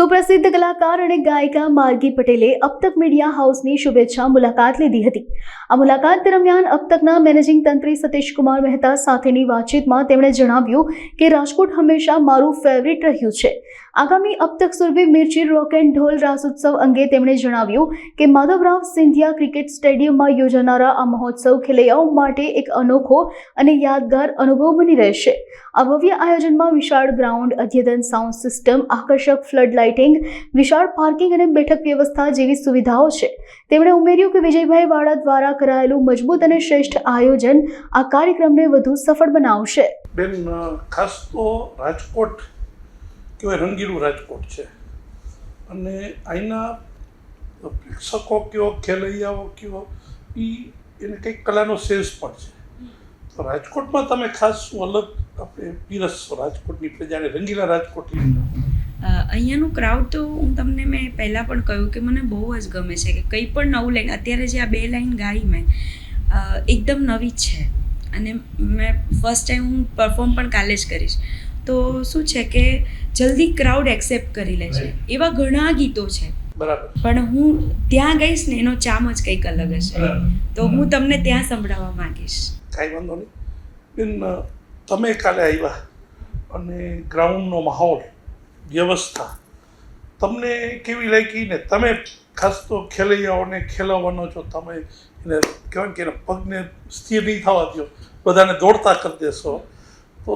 સુપ્રસિદ્ધ કલાકાર અને ગાયિકા માર્ગી પટેલે અબતક મીડિયા હાઉસની શુભેચ્છા મુલાકાત લીધી હતી. આ મુલાકાત દરમિયાન અબતકના મેનેજિંગ તંત્રી સતીશકુમાર મહેતા સાથેની વાતચીતમાં તેમણે જણાવ્યું કે, રાજકોટ હંમેશા મારું ફેવરિટ રહ્યું છે. આગામી અબતક સુરભી મિર્ચી રોક એન્ડ ઢોલ રાસ ઉત્સવ અંગે તેમણે જણાવ્યું કે માધવરાવ સિંધિયા ક્રિકેટ સ્ટેડિયમમાં યોજાનારા આ મહોત્સવ ખેલૈયાઓ માટે એક અનોખો અને યાદગાર અનુભવ બની રહેશે. આ ભવ્ય આયોજનમાં વિશાળ ગ્રાઉન્ડ, અદ્યતન સાઉન્ડ સિસ્ટમ આકર્ષક ફ્લડ લાઇટિંગ વિશાળ પાર્કિંગ અને બેઠક વ્યવસ્થા જેવી સુવિધાઓ છે. તેમણે ઉમેર્યું કે વિજયભાઈ વાડા દ્વારા કરાયેલું મજબૂત અને શ્રેષ્ઠ આયોજન આ કાર્યક્રમને વધુ સફળ બનાવશે. બેન ખાસ તો રાજકોટ કહેવાય રંગીલું રાજકોટ છે. અને અહીંના પ્રેક્ષકો કયો, ખેલૈયાઓ કયો એ એને કંઈક કલાનો સેન્સ પણ છે. તો રાજકોટમાં તમે ખાસ શું અલગ આપણે પીરસશો રાજકોટની પ્રજાને, રંગીલા રાજકોટની? અહીંયાનું ક્રાઉડ તો હું તમને મેં પહેલાં પણ કહ્યું કે મને બહુ જ ગમે છે કે કંઈ પણ નવું લાઈન, અત્યારે જે આ બે લાઈન ગાઈ મેં એકદમ નવી જ છે. અને મેં ફર્સ્ટ ટાઈમ હું પરફોર્મ પણ કાલે જ કરીશ. તો શું છે કે જલ્દી ક્રાઉડ એક્સેપ્ટ કરી લે છે. એવા ઘણા ગીતો છે. બરાબર. પણ હું ત્યાં ગઈશ ને એનો ચામ જ કંઈક અલગ હશે. તો હું તમને ત્યાં સંભળાવવા માંગીશ. કાંઈ વાંધો નહીં. તમે કાલે આવ્યા અને ગ્રાઉન્ડનો માહોલ વ્યવસ્થા તમને કેવી લાગી ને તમે ખાસ તો ખેલૈયાઓને ખેલવવાનો છો તમે એને કહેવાય કે પગને સ્થિર નહીં થવા દો બધાને દોડતા કરી દેશો. તો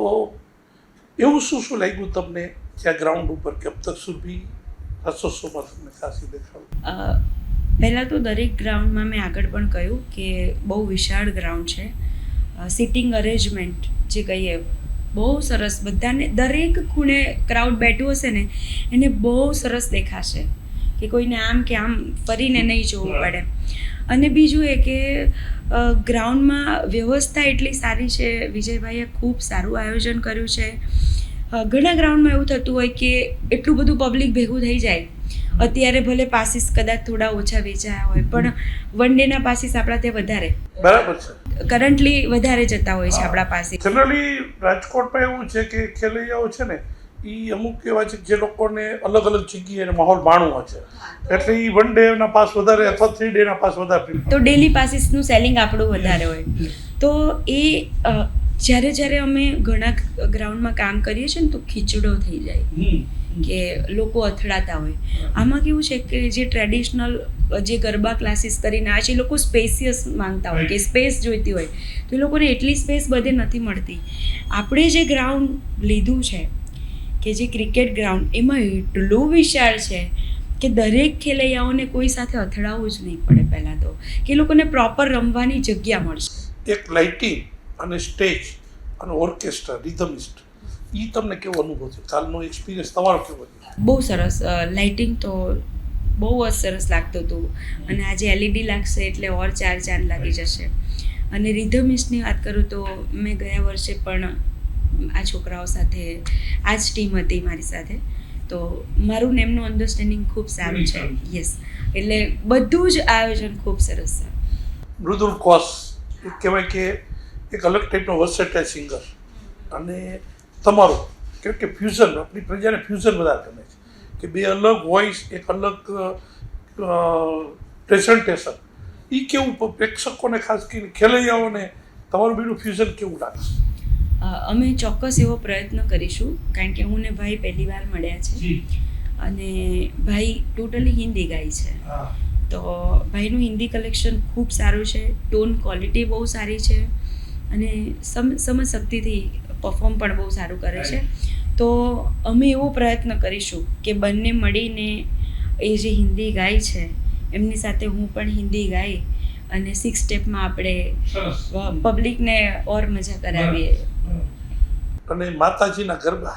એવું શું શું લાગ્યું તમને ત્યાં ગ્રાઉન્ડ ઉપર કે તક સુધી રસોસોમાં તમને ખાસી દેખાડું પહેલાં તો દરેક ગ્રાઉન્ડમાં મેં આગળ પણ કહ્યું કે બહુ વિશાળ ગ્રાઉન્ડ છે. સિટિંગ અરેન્જમેન્ટ જે કહીએ બહુ સરસ. બધાને દરેક ખૂણે ક્રાઉડ બેઠું હશે ને એને બહુ સરસ દેખાશે. કે કોઈને આમ કે આમ ફરીને નહીં જોવું પડે. અને બીજું એ કે ગ્રાઉન્ડમાં વ્યવસ્થા એટલી સારી છે. વિજયભાઈએ ખૂબ સારું આયોજન કર્યું છે. ઘણા ગ્રાઉન્ડમાં એવું થતું હોય કે એટલું બધું પબ્લિક ભેગું થઈ જાય. અત્યારે ભલે પાસીસ કદાચ થોડા ઓછા વેચાયા હોય પણ વન ડેના પાસીસ આપણા ત્યાં વધારે. બરાબર છે. કરન્ટલી વધારે જતા હોય છે આપણા પાસે જનરલી રાજકોટમાં એવું છે કે ખેલૈયાઓ છે ને એ અમુક એવા છે જે લોકોને અલગ અલગ જગ્યાએ માહોલ માણવો છે. એટલે એ વન ડેના પાસ વધારે અથવા થ્રી ડેના પાસ વધારે તો ડેલી પાસીસનું સેલિંગ આપણું વધારે હોય. તો એ જ્યારે જ્યારે અમે ઘણા ગ્રાઉન્ડમાં કામ કરીએ છીએ ને તો ખીચડો થઈ જાય. કે લોકો અથડાતા હોય. આમાં કેવું છે કે જે ટ્રેડિશનલ જે ગરબા ક્લાસીસ કરીને આ છે એ લોકો સ્પેસિયસ માંગતા હોય કે સ્પેસ જોઈતી હોય. તો એ લોકોને એટલી સ્પેસ બધે નથી મળતી. આપણે જે ગ્રાઉન્ડ લીધું છે કે જે ક્રિકેટ ગ્રાઉન્ડ એમાં એટલું વિશાળ છે કે દરેક ખેલૈયાઓને કોઈ સાથે અથડાવવું જ નહીં પડે પહેલાં તો. કે લોકોને પ્રોપર રમવાની જગ્યા મળશે. એક લાઇટિંગ અને સ્ટેજ અને ઓર્કેસ્ટ્રા રિધમિસ્ટ એ તમને કેવો અનુભવ છે કાલનો એક્સપિરિયન્સ તમારો કેવો બહુ સરસ લાઇટિંગ તો બહુ જ સરસ લાગતું હતું. અને આજે એલઈડી લાગશે એટલે ઓર ચાર ચાંદ લાગી જશે. અને રિધમિસ્ટની વાત કરું તો મેં ગયા વર્ષે પણ આ છોકરાઓ સાથે આ જ ટીમ હતી મારી સાથે. તો મારું ને એમનું અન્ડરસ્ટેન્ડિંગ ખૂબ સારું છે. યસ એટલે બધું જ આયોજન ખૂબ સરસ છે. મૃદુલ કોસ એ કહેવાય કે એક અલગ ટાઈપનો વર્સેટાઇલ સિંગર અને તમારું કેમ કે ફ્યુઝન આપણી પ્રજાને ફ્યુઝન વધારે ગમે છે. કે બે અલગ વોઇસ એક અલગ પ્રેઝન્ટેશન એ કેવું પ્રેક્ષકોને ખાસ કરીને ખેલૈયાઓને તમારું બીનું ફ્યુઝન કેવું લાગશે અ, અમે ચોક્કસ એવો પ્રયત્ન કરીશું કારણ કે હું ને ભાઈ પહેલી વાર મળ્યા છે. અને ભાઈ ટોટલી હિન્દી ગાય છે. તો ભાઈનું હિન્દી કલેક્શન ખૂબ સારું છે ટોન ક્વોલિટી બહુ સારી છે અને સમ શક્તિથી પરફોર્મ પણ બહુ સારું કરે છે. તો અમે એવો પ્રયત્ન કરીશું કે બંને મળીને એ જે હિન્દી ગાય છે એમની સાથે હું પણ હિન્દી ગાઈ અને સિક્સ સ્ટેપમાં આપણે પબ્લિકને ઓર મજા કરાવીએ. અને માતાજીના ગરબા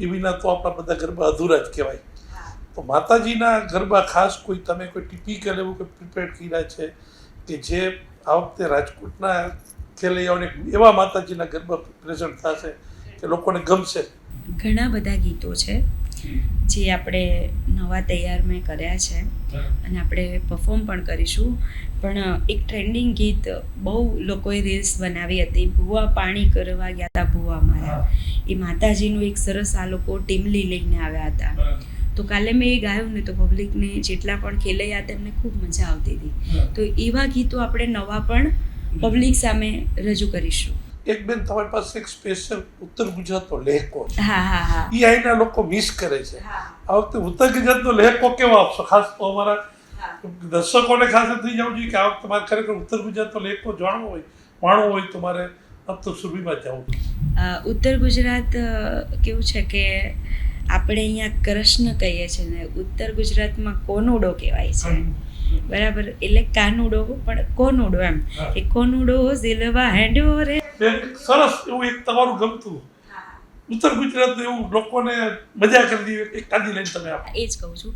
એ વિના તો આપણા બધા ગરબા અધૂરા જ કહેવાય. તો માતાજીના ગરબા ખાસ કોઈ તમે કોઈ ટિપિકલ એવું કોઈ પ્રિપેર કર્યા છે કે જે આ વખતે રાજકોટના ખેલૈયાઓને એવા માતાજીના ગરબા પ્રેઝન્ટ થશે કે લોકોને ગમશે? ઘણા બધા ગીતો છે. જે આપણે નવા તૈયાર મેં કર્યા છે. અને આપણે પરફોર્મ પણ કરીશું. પણ એક ટ્રેન્ડિંગ ગીત બહુ લોકોએ રીલ્સ બનાવી હતી. ભૂવા પાણી કરવા ગયા હતા ભૂવા મારા. એ માતાજીનું એક સરસ આ લોકો ટીમલી લઈને આવ્યા હતા. તો કાલે મેં એ ગાયું ને તો પબ્લિકને જેટલા પણ ખેલૈયા તેમને ખૂબ મજા આવતી હતી. તો એવા ગીતો આપણે નવા પણ પબ્લિક સામે રજૂ કરીશું. એક બેન તમારી પાસે એક સ્પેશિયલ ઉત્તર ગુજરાતનો લહેકો છે. એ અહીંના લોકો મિસ કરે છે. આ વખતે ઉત્તર ગુજરાતનો લહેકો કેવો આપશો? ખાસ તો અમારા દર્શકોને ખાસ થઈ જવું જોઈએ કે આ વખતે મારે ખરેખર ઉત્તર ગુજરાતનો લહેકો જાણવો હોય માણવો હોય તો મારે આમ તો સુરભીમાં જવું ઉત્તર ગુજરાત કેવું છે કે આપણે અહીંયા કૃષ્ણ કહીએ છીએ ને ઉત્તર ગુજરાતમાં કોનુડો કહેવાય છે. બરાબર? એટલે કાનુડો પણ કોનુડો એમ? કે કોનુડો ઝીલવા હેડ્યો રે. સરસ એવું એક તમારું ગમતું. ઉત્તર ગુજરાતનું એવું લોકોને મજા કરી દીધી એક કાદી લઈને તમે એ જ કહું છું.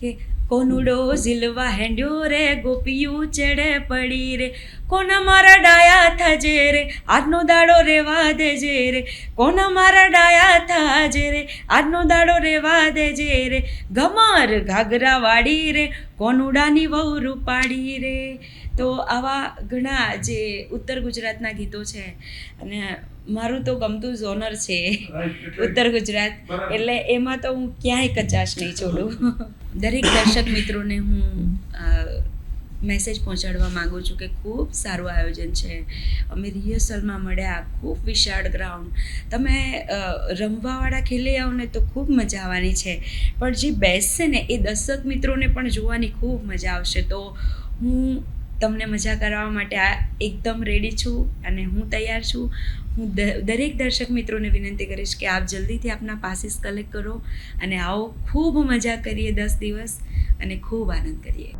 કે કોનુડો ઝીલવા હેંડ્યો રે ગોપીયું ચડે પડી રે. કોના મારા ડાયા થાજે રે, આજનો દાડો રેવા દેજે રે. કોના મારા ડાયા થાજે રે, આજનો દાડો રેવા દેજે રે. ગમર ઘાઘરા વાળી રે, કોનુડાની વહુ રૂપાડી રે. તો આવા ઘણા જે ઉત્તર ગુજરાતના ગીતો છે અને મારું તો ગમતું ઝોનર છે ઉત્તર ગુજરાત. એટલે એમાં તો હું ક્યાંય કચાશ નહીં છોડું. દરેક દર્શક મિત્રોને હું મેસેજ પહોંચાડવા માંગુ છું કે ખૂબ સારું આયોજન છે. અમે રિહર્સલમાં મળ્યા ખૂબ વિશાળ ગ્રાઉન્ડ તમે રમવાવાળા ખેલૈયાઓને તો ખૂબ મજા આવવાની છે. પણ જે બેસશે ને એ દર્શક મિત્રોને પણ જોવાની ખૂબ મજા આવશે. તો હું તમને મજા કરાવવા માટે આ એકદમ રેડી છું અને હું તૈયાર છું. હું દરેક દર્શક મિત્રોને વિનંતી કરીશ કે આપ જલ્દીથી આપના પાસીસ કલેક્ટ કરો અને આવો ખૂબ મજા કરીએ દસ દિવસ અને ખૂબ આનંદ કરીએ.